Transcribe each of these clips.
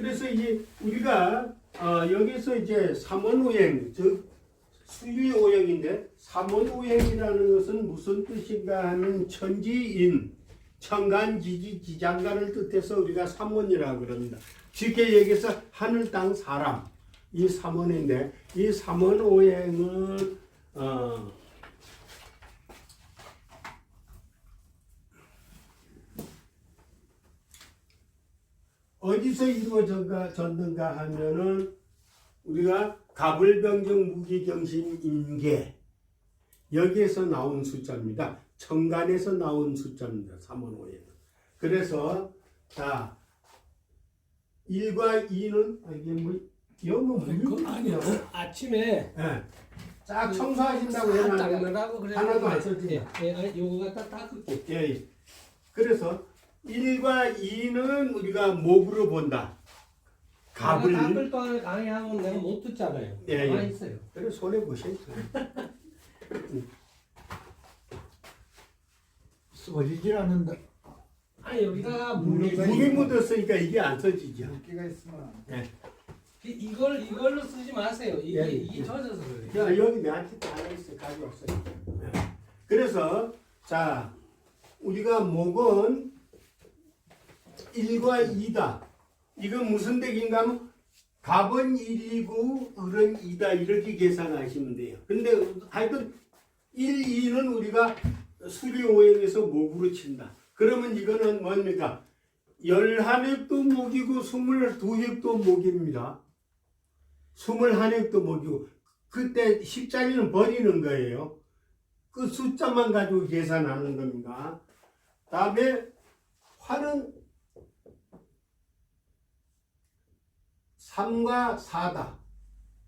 그래서 이제 우리가 어, 여기서 이제 삼원오행, 즉 수유오행인데 삼원오행이라는 것은 무슨 뜻인가 하면 천지인, 천간지지 지장간을 뜻해서 우리가 삼원이라고 그럽니다. 쉽게 얘기해서 하늘, 땅, 사람 이 삼원인데 이 삼원오행은 어, 어디서 이루어졌는가 하면은 우리가 가불병정 무기경신 임계 여기에서 나온 숫자입니다. 정간에서 나온 숫자입니다. 3원 5에는. 그래서 자 1과 2는 아, 이게 뭐 영어 그, 무슨 아니요. 아침에 예. 쫙 청소하신다고 싹 해놨는데. 하나도 안 써지네. 예, 예, 아니, 요거 갖다 닦을게. 예, 예. 그래서 1과 2는 우리가 목으로 본다. 갑을 내가 닦을 동안에 강의하면 내가 못 듣잖아요. 예, 가만히 예. 있어요. 그래 손해 보세요. 써지질 않는다. 아니 여기다가 물이 물이 물이 묻었으니까 이게 안 써지죠. 물기가 있으면 안 돼. 이- 이걸 이걸로 쓰지 마세요. 이게 예, 예. 이게 젖어서 그래요. 야, 여기 내한테 다 있어 가져왔어요. 네. 그래서 자 우리가 목은 1과 2다. 이건 무슨 덱인가 하면 갑은 1이고 을은 2다 이렇게 계산하시면 돼요. 근데 하여튼 1, 2는 우리가 수리 오행에서 목으로 친다. 그러면 이거는 뭡니까? 11획도 목이고 22획도 목입니다. 21획도 목이고 그때 십자리는 버리는 거예요. 그 숫자만 가지고 계산하는 겁니다. 다음에 화는 3과 4다.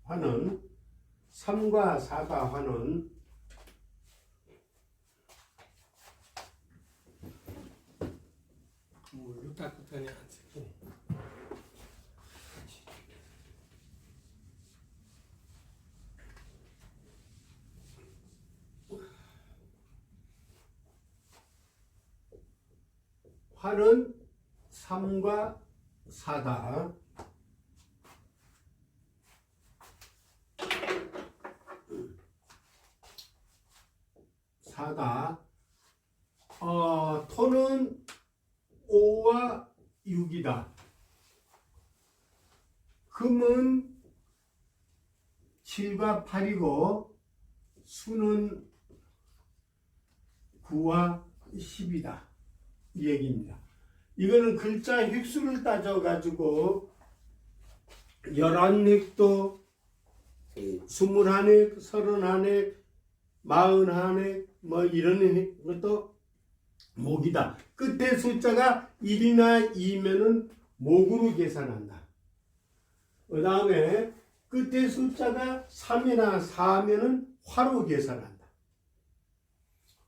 화는 3과 4다. 화는 닦았더니 안 쓰고. 화는 3과 4다. 사다. 어, 토는 5와 6이다. 금은 7과 8이고 수는 9와 10이다. 이 얘기입니다. 이거는 글자 획수를 따져가지고 11획도 21획, 31획, 41획 뭐 이런 것도 목이다. 끝에 숫자가 1이나 2면은 목으로 계산한다. 그 다음에 끝에 숫자가 3이나 4면은 화로 계산한다.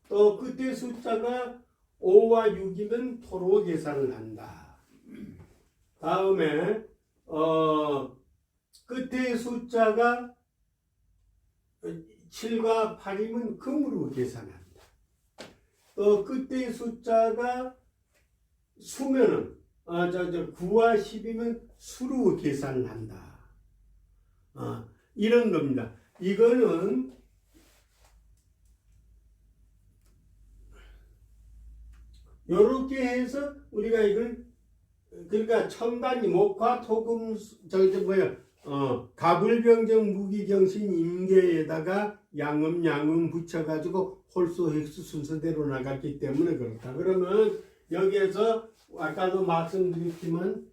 또 끝에 숫자가 5와 6이면 토로 계산을 한다. 다음에 어 끝에 숫자가 7과 8이면 금으로 계산한다. 또 끝에 숫자가 수면은 아, 저, 저 9와 10이면 수로 계산을 한다. 아, 이런 겁니다. 이거는 요렇게 해서 우리가 이걸 그러니까 천간이 목화 토금 저기 저 뭐야 어 가불병정 무기경신 임계에다가 양음 양음 붙여가지고 홀수 획수 순서대로 나갔기 때문에 그렇다. 그러면 여기에서 아까도 말씀드렸지만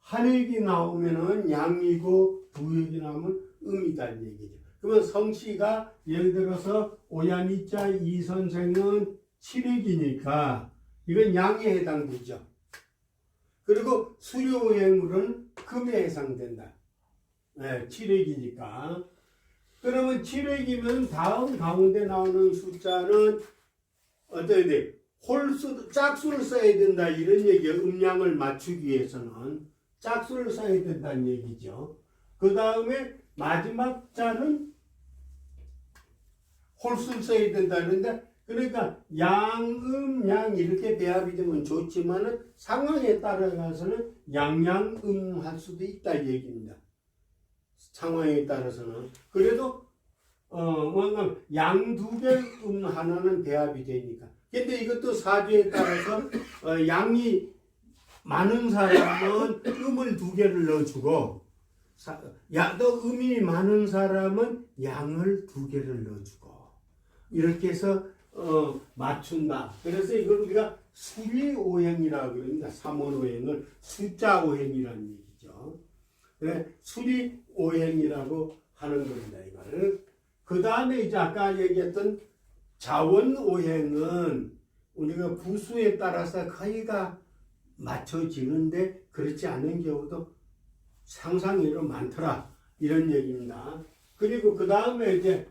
한획이 나오면은 양이고 두획이 나오면 음이다는 얘기죠. 그러면 성씨가 예를 들어서 오야니자 이 선생은 칠획이니까 이건 양에 해당되죠. 그리고 수료오행물은 금에 해당된다. 네, 7획이니까. 그러면 7획이면 다음 가운데 나오는 숫자는 어떻게 돼? 홀수, 짝수를 써야 된다. 이런 얘기야. 음량을 맞추기 위해서는. 짝수를 써야 된다는 얘기죠. 그 다음에 마지막 자는 홀수를 써야 된다는데 그러니까 양음 양 이렇게 배합이 되면 좋지만은 상황에 따라가서는 양양음 할 수도 있다 이 얘기입니다. 상황에 따라서는 그래도 어 뭔가 양두개음 하나는 배합이 되니까. 근데 이것도 사주에 따라서 어, 양이 많은 사람은 음을 두 개를 넣어주고 사, 야, 또 음이 많은 사람은 양을 두 개를 넣어주고 이렇게 해서 어, 맞춘다. 그래서 이걸 우리가 수리 오행이라고 그럽니다. 삼원 오행을 숫자 오행이라는 얘기죠. 그래 수리 오행이라고 하는 겁니다. 이걸. 그 다음에 이제 아까 얘기했던 자원 오행은 우리가 부수에 따라서 거의가 맞춰지는데 그렇지 않은 경우도 상상외로 많더라 이런 얘기입니다. 그리고 그 다음에 이제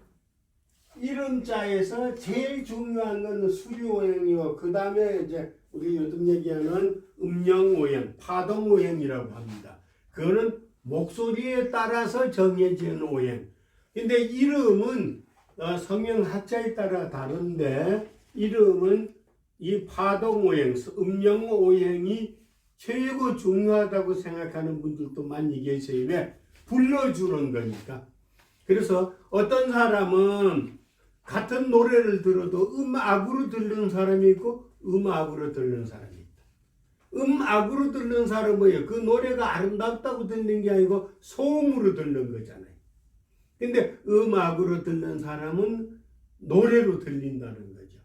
이름자에서 제일 중요한 건 수리오행이고 그 다음에 이제 우리 요즘 얘기하는 음영오행, 파동오행이라고 합니다. 그거는 목소리에 따라서 정해지는 오행. 근데 이름은 어, 성명 하자에 따라 다른데 이름은 이 파동 오행, 음영 오행이 최고 중요하다고 생각하는 분들도 많이 계세요. 왜? 불러주는 거니까. 그래서 어떤 사람은 같은 노래를 들어도 음악으로 듣는 사람이 있고 음악으로 듣는 사람이. 음악으로 듣는 사람은 뭐예요? 그 노래가 아름답다고 듣는 게 아니고 소음으로 듣는 거잖아요. 근데 음악으로 듣는 사람은 노래로 들린다는 거죠.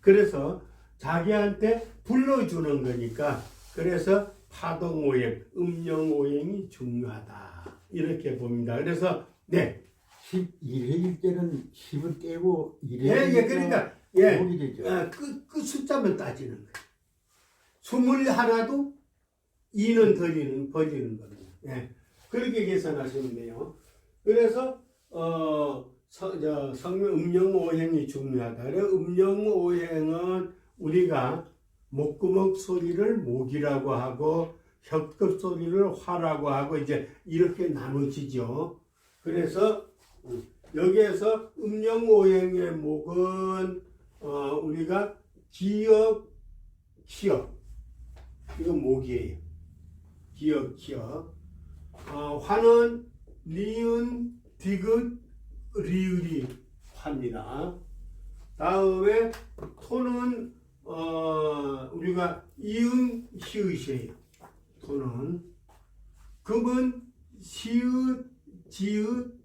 그래서 자기한테 불러주는 거니까 그래서 파동 오행, 음영 오행이 중요하다. 이렇게 봅니다. 그래서 네. 11회일 때는 10을 깨고 예, 1회 예, 그러니까 예. 오게 되죠. 아, 그, 그 숫자만 따지는 거예요. 스물 하나도 2는 더리는, 버리는 겁니다. 예. 그렇게 계산하시면 돼요. 그래서, 어, 서, 저, 성명 음영오행이 중요하다. 음영오행은 우리가 목구멍 소리를 목이라고 하고, 혀끝 소리를 화라고 하고, 이제 이렇게 나눠지죠. 그래서, 음, 여기에서 음영오행의 목은 어, 우리가 기역, 기역. 이건 목이에요. 기역, 기역. 어, 화는 리은, 디귿, 리을이 화입니다. 다음에 토는 어, 우리가 이응, 히읗이에요. 토는 금은 시읒, 지읒,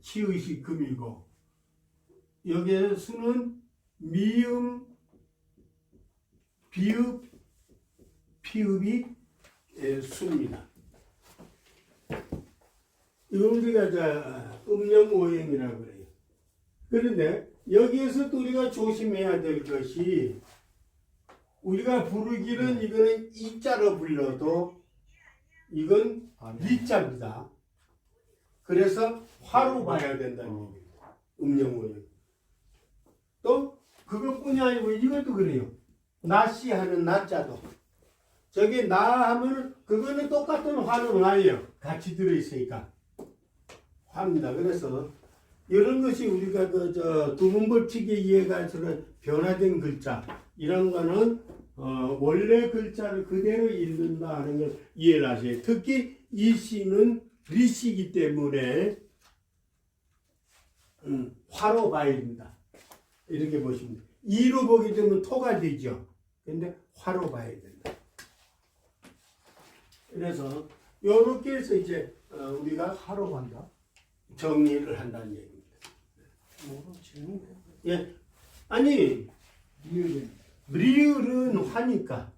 치읒이 금이고 여기에 수는 미음, 비읍, 피읍이 예, 수입니다. 이걸 우리가 자 음영 오행이라고 그래요. 그런데 여기에서 또 우리가 조심해야 될 것이 우리가 부르기는 이거는 이자로 불러도 이건 리자입니다. 그래서 화로 봐야 된다는 얘기입니다. 음영 오행. 또 그것뿐이 아니고 이것도 그래요. 나시 하는 나자도 저기 나 하면 그거는 똑같은 화는 화예요. 같이 들어있으니까 화입니다. 그래서 이런 것이 우리가 그저 두문법칙에 의해 가지고 변화된 글자 이런 거는 어, 원래 글자를 그대로 읽는다 하는 걸 이해를 하셔야 특히 이 시는 리시기 때문에 음, 화로 봐야 됩니다. 이렇게 보시면 돼요. 이로 보게 되면 토가 되죠. 근데 화로 봐야 된다. 그래서 이렇게 해서 이제 어, 우리가 하러 간다. 정리를 한다는 얘기입니다. 뭐로 질문 예, 아니 리을은 리을은 화니까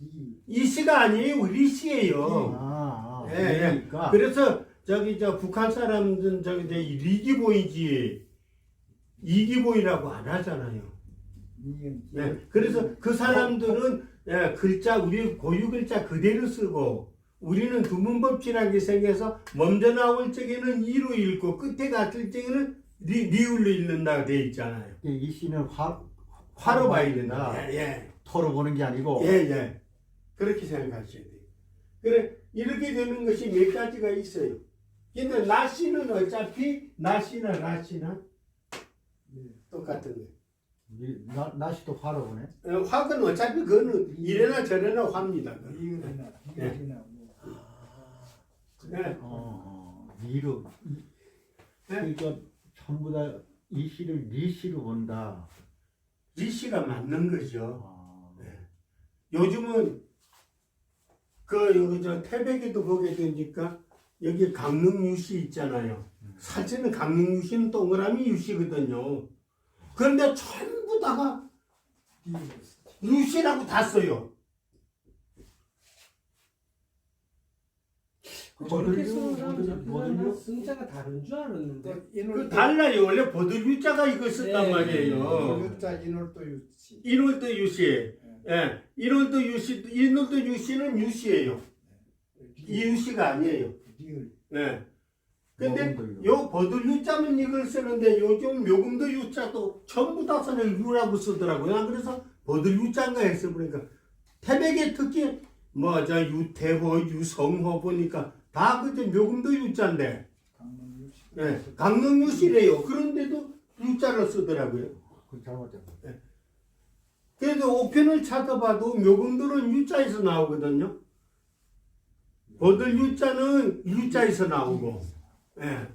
리. 이시가 아니에요, 리시예요. 아, 아. 예, 예. 그러니까 그래서 저기 저 북한 사람들은 저기 저 리기보이지 이기보이라고 안 하잖아요. 네, 그래서 그 사람들은 예, 글자 우리 고유 글자 그대로 쓰고 우리는 두문법칙이라는 게 생겨서 먼저 나올 적에는 이로 읽고 끝에 갔을 적에는 리, 리을로 읽는다고 돼 있잖아요. 이 씨는 화 화로 봐야 된다. 예, 예, 토로 보는 게 아니고 예, 예. 그렇게 생각하셔야 돼요. 그래 이렇게 되는 것이 몇 가지가 있어요. 근데 나씨는 어차피 나씨나 라씨나 네. 똑같은 거예요. 이- 나, 날씨도 화로 오네. 어, 화는 어차피 그거는 이래나 저래나 화입니다. 이거나 이거나 뭐 네. 어, 어. 이- 네? 그러니까 전부 다 이 시를 리 시로 본다. 리씨가 맞는 거죠. 아, 요즘은 그 여기 저 태백에도 보게 되니까 여기 강릉 유씨 있잖아요. 사실은 강릉 유씨는 동그라미 유씨거든요. 그런데 전부 다가 유씨라고 다 써요. 저렇게 버들류, 쓰는 버들류? 승자가 다른 줄 알았는데 그 달라요. 원래 버들유자가 이거 썼단 네. 말이에요. 유자 인월도 유치 인월도 유씨. 예. 인월도 유씨, 인월도 유씨는 유씨예요. 이유씨가 아니에요. 리을 예. 근데 요 버들 유자는 이걸 쓰는데 요즘 요금도 유자도 전부 다 쓰는 유라고 쓰더라고요. 난 그래서 버들 유자인가 했어 보니까 태백에 특히 뭐저 유태호, 유성호 보니까 다 그저 요금도 유자인데 예, 강릉 유시래요. 그런데도 유자를 쓰더라고요. 그 잘못된 거. 그래도 오편을 찾아봐도 묘금들은 유자에서 나오거든요. 버들 유자는 유자에서 나오고, 예.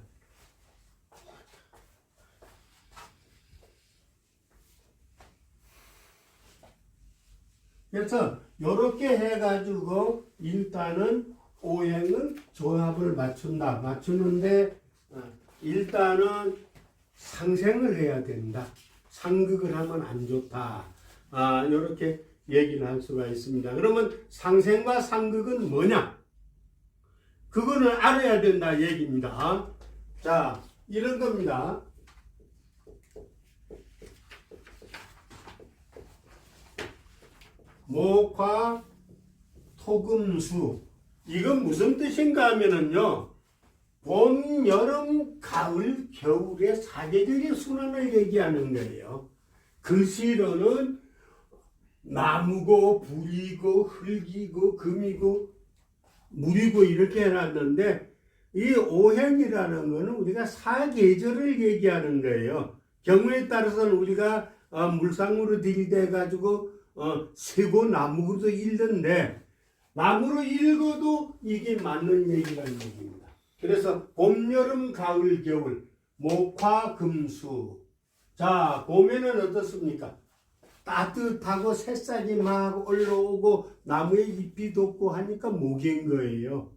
그래서 이렇게 해가지고 일단은 오행은 조합을 맞춘다. 맞추는데 어, 일단은 상생을 해야 된다. 상극을 하면 안 좋다. 아, 이렇게 얘기를 할 수가 있습니다. 그러면 상생과 상극은 뭐냐? 그거는 알아야 된다 얘기입니다. 자, 이런 겁니다. 목화 토금수 이건 무슨 뜻인가 하면은요 봄, 여름, 가을, 겨울의 사계절의 순환을 얘기하는 거예요. 글씨로는 나무고 불이고 흙이고 금이고 물이고 이렇게 해놨는데 이 오행이라는 거는 우리가 사계절을 얘기하는 거예요. 경우에 따라서는 우리가 어, 물상으로 들이대 가지고 어, 세고 나무로도 읽는데 나무로 읽어도 이게 맞는 얘기라는 얘기입니다. 그래서 봄, 여름, 가을, 겨울 목화, 금수 자 봄에는 어떻습니까? 따뜻하고 새싹이 막 올라오고 나무에 잎이 돋고 하니까 목인 거예요.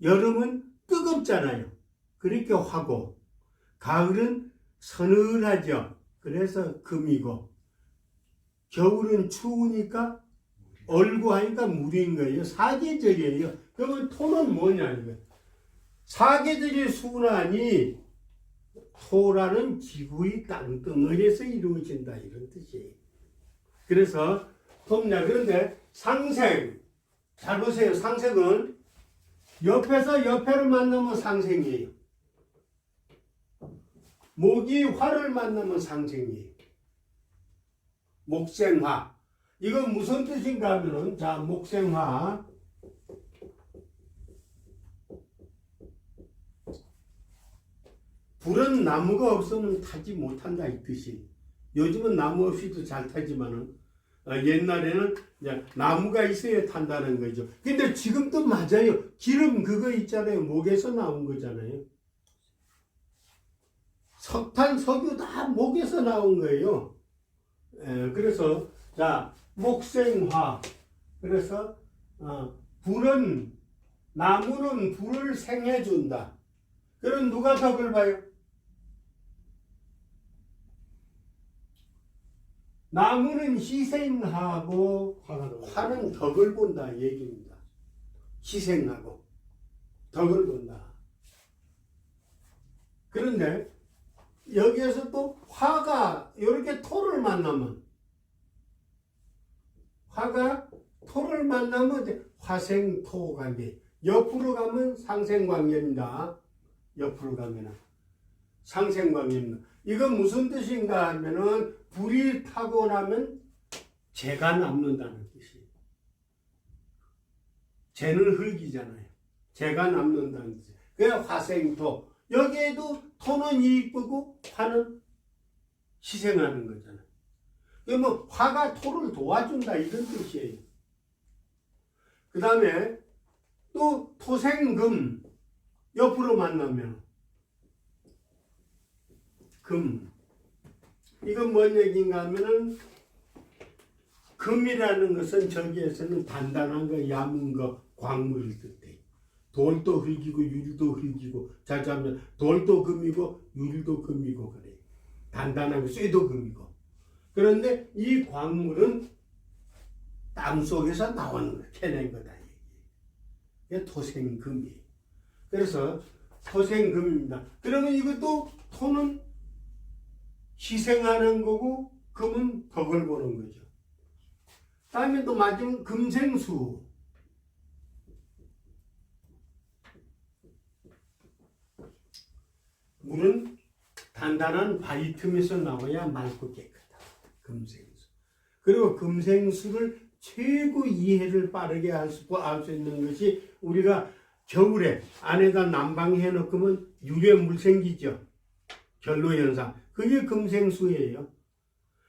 여름은 뜨겁잖아요. 그렇게 화고 가을은 서늘하죠. 그래서 금이고 겨울은 추우니까 얼고 하니까 물인 거예요. 사계절이에요. 그러면 토는 뭐냐 이거. 사계절의 순환이 토라는 지구의 땅덩어리에서 이루어진다 이런 뜻이에요. 그래서 토냐 그런데 상생 잘 보세요. 상생은 옆에서 옆에를 만나면 상생이에요. 목이 화를 만나면 상생이에요. 목생화. 이건 무슨 뜻인가 하면은 자 목생화 불은 나무가 없으면 타지 못한다 이 뜻이. 요즘은 나무 없이도 잘 타지만은 어, 옛날에는 나무가 있어야 탄다는 거죠. 근데 지금도 맞아요. 기름 그거 있잖아요. 목에서 나온 거잖아요. 석탄, 석유 다 목에서 나온 거예요. 에, 그래서 자 목생화. 그래서 어, 불은 나무는 불을 생해 준다. 그럼 누가 덕을 봐요? 나무는 희생하고 화는 덕을 본다 얘기입니다. 희생하고 덕을 본다. 그런데 여기에서 또 화가 이렇게 토를 만나면 화가 토를 만나면 화생토관계 옆으로 가면 상생관계입니다. 옆으로 가면은 상생관계입니다. 이건 무슨 뜻인가 하면은 불이 타고 나면 재가 남는다는 뜻이에요. 재는 흙이잖아요. 재가 남는다는 뜻이에요. 그게 화생토. 여기에도 토는 이쁘고 화는 희생하는 거잖아. 뭐 화가 토를 도와준다 이런 뜻이에요. 그 다음에 또 토생금 옆으로 만나면 금 이건 뭔 얘기인가 하면은 금이라는 것은 저기에서는 단단한 거, 얇은 거, 광물을 뜻해. 돌도 흙이고 유리도 흙이고 자자면 돌도 금이고 유리도 금이고 그래. 단단한 거, 쇠도 금이고. 그런데 이 광물은 땅 속에서 나오는 거, 캐낸 거다. 이게 토생금이에요. 그래서 토생금입니다. 그러면 이것도 토는 희생하는 거고 금은 덕을 보는 거죠. 다음에 또 마지막 금생수. 물은 단단한 바위 틈에서 나와야 맑고 깨끗하다. 금생수. 그리고 금생수를 최고 이해를 빠르게 할 수, 알수 있는 것이 우리가 겨울에 안에다 난방해 놓으면 유래물 생기죠. 결로 현상. 그게 금생수예요.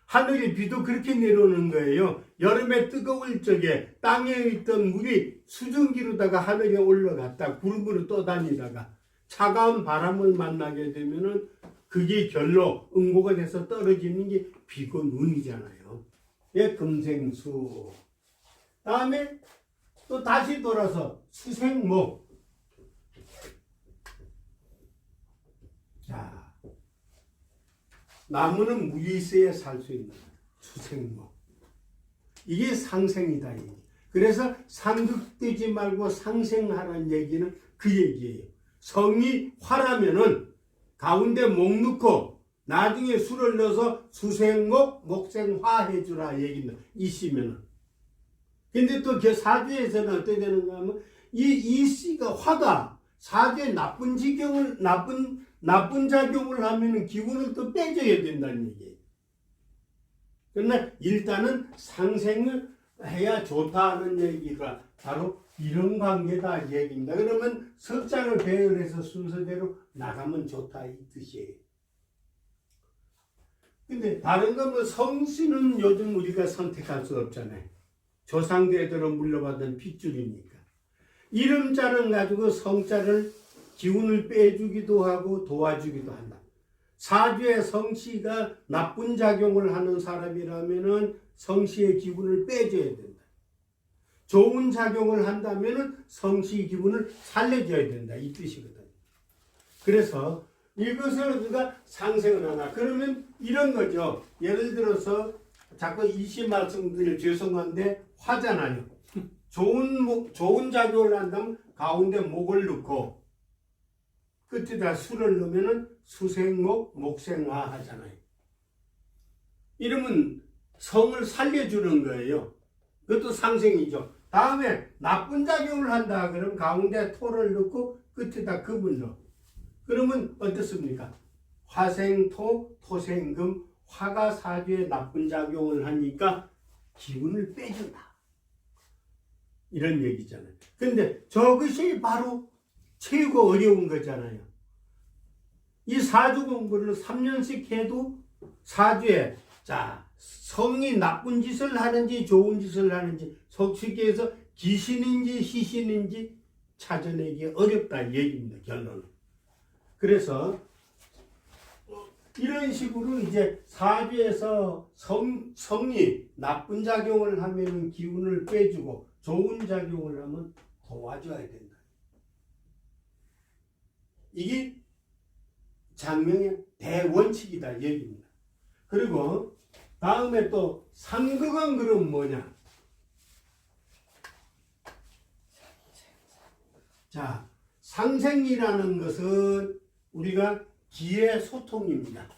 하늘에 비도 그렇게 내려오는 거예요. 여름에 뜨거울 적에 땅에 있던 물이 수증기로다가 하늘에 올라갔다 구름으로 떠다니다가 차가운 바람을 만나게 되면은 그게 결로 응고가 돼서 떨어지는 게 비고 눈이잖아요. 예, 금생수. 다음에 또 다시 돌아서 수생목. 자, 나무는 있어야 살수 있는. 수생목. 이게 상생이다. 그래서 상극되지 말고 상생하라는 얘기는 그 얘기예요. 성이 화라면은 가운데 목 넣고 나중에 술을 넣어서 수생목, 목생화 해주라 얘기입니다. 이씨면은. 근데 또그 사주에서는 어떻게 되는가 하면 이, 이 씨가 화가 사주에 나쁜 지경을, 나쁜, 나쁜 작용을 하면은 기운을 또 빼줘야 된다는 얘기예요. 그러나 일단은 상생을 해야 좋다는 얘기가 바로 이런 관계다 이 얘기입니다. 그러면 석장을 배열해서 순서대로 나가면 좋다 이 뜻이에요. 근데 다른 거뭐 성씨는 요즘 우리가 선택할 수 없잖아요. 조상대대로 물려받은 핏줄이니까. 이름자를 가지고 성자를 기운을 빼주기도 하고 도와주기도 한다. 사주에 성씨가 나쁜 작용을 하는 사람이라면은 성씨의 기운을 빼줘야 된다. 좋은 작용을 한다면은 성씨 기운을 살려줘야 된다. 이 뜻이거든. 그래서 이것을 우리가 상생을 하나. 그러면 이런 거죠. 예를 들어서 자꾸 이시 말씀드릴 죄송한데 화잖아요. 좋은 목, 좋은 작용을 한다면 가운데 목을 넣고 끝에다 수를 넣으면은 수생목, 목생화 하잖아요. 이러면 성을 살려주는 거예요. 그것도 상생이죠. 다음에 나쁜 작용을 한다. 그럼 가운데 토를 넣고 끝에다 금을 넣어. 그러면 어떻습니까? 화생토, 토생금, 화가 사주에 나쁜 작용을 하니까 기운을 빼준다. 이런 얘기잖아요. 근데 저것이 바로 최고 어려운 거잖아요. 이 사주 공부를 3년씩 해도 사주에 자 성이 나쁜 짓을 하는지 좋은 짓을 하는지 솔직히 해서 귀신인지 시신인지 찾아내기 어렵다 이 얘기입니다 결론은. 그래서 이런 식으로 이제 사주에서 성, 성이 나쁜 작용을 하면 기운을 빼주고 좋은 작용을 하면 도와줘야 된다. 이게 장명의 대원칙이다 얘기입니다. 그리고 다음에 또 상극은 그럼 뭐냐? 자, 상생이라는 것은 우리가 기의 소통입니다.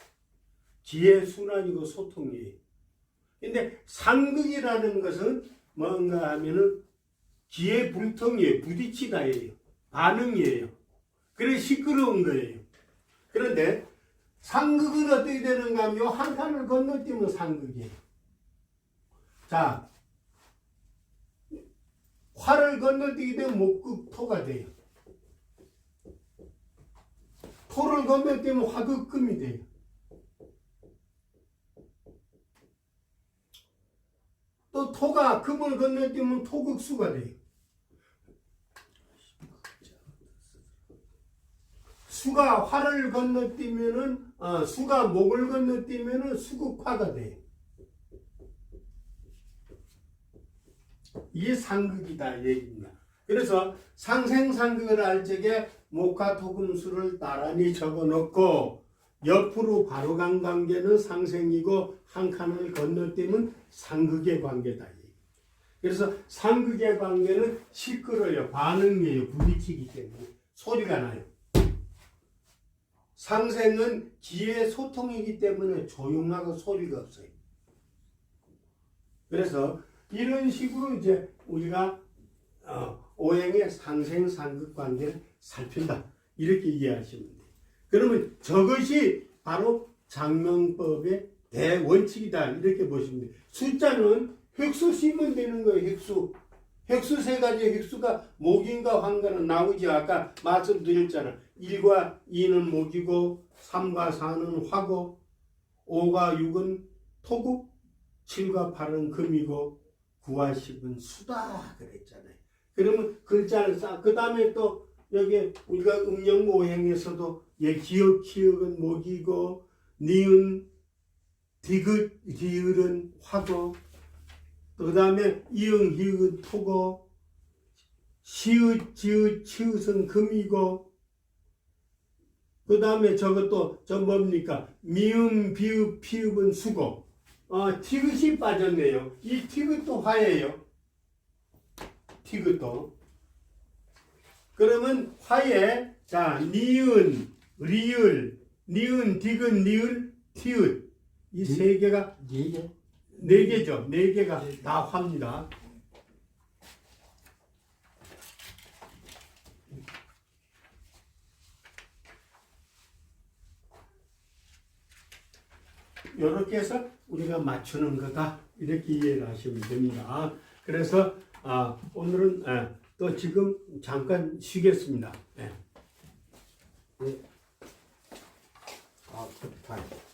기의 순환이고 소통이에요. 근데 상극이라는 것은 뭔가 하면은 기의 불통이에요. 부딪히다예요. 반응이에요. 그래 시끄러운 거예요. 그런데 상극은 어떻게 되는가 하면 한 칸을 건너뛰면 상극이에요. 자, 화를 건너뛰게 되면 목극토가 돼요. 토를 건너뛰면 화극금이 돼요. 또 토가 금을 건너뛰면 토극수가 돼요. 수가 화를 건너뛰면은 어, 수가 목을 건너뛰면은 수극화가 돼요. 이게 상극이다 이 얘기입니다. 그래서 상생상극을 할 적에 목화토금수를 나란히 적어놓고 옆으로 바로 간 관계는 상생이고 한 칸을 건너뛰면 상극의 관계다. 그래서 상극의 관계는 시끄러요. 반응이에요. 부딪히기 때문에 소리가 나요. 상생은 기의 소통이기 때문에 조용하고 소리가 없어요. 그래서 이런 식으로 이제 우리가 어, 오행의 상생 상극 관계를 살핀다 이렇게 이해하시면 돼요. 그러면 저것이 바로 장명법의 대원칙이다 이렇게 보시면 돼요. 숫자는 획수 씌면 되는 거예요. 획수. 획수 세 가지 획수가 목인과 환과는 나오죠. 아까 말씀드렸잖아. 1과 2는 목이고 3과 4는 화고 5과 6은 토국 7과 8은 금이고 9와 10은 수다 그랬잖아요. 그러면 글자를 쌓. 그 다음에 또 여기 우리가 음영 오행에서도 예 기억 기억은 목이고 니은 디귿 디을은 화고 그 다음에 이응 히읗 토고 시읒 지읒 치읒은 금이고 그 다음에 저것도 저 뭡니까? 미음 비읍 피읍은 수고 어, 티귿이 빠졌네요. 이 티귿도 화예요. 티귿도. 그러면 화에 자 니은 리을 니은 디귿 니을 티읕. 이세 개가 네 개? 네 개죠. 네 개가 다 화입니다. 이렇게 해서 우리가 맞추는 거다 이렇게 이해를 하시면 됩니다. 그래서 아, 오늘은 예, 또 지금 잠깐 쉬겠습니다. 예. 아, 좋다.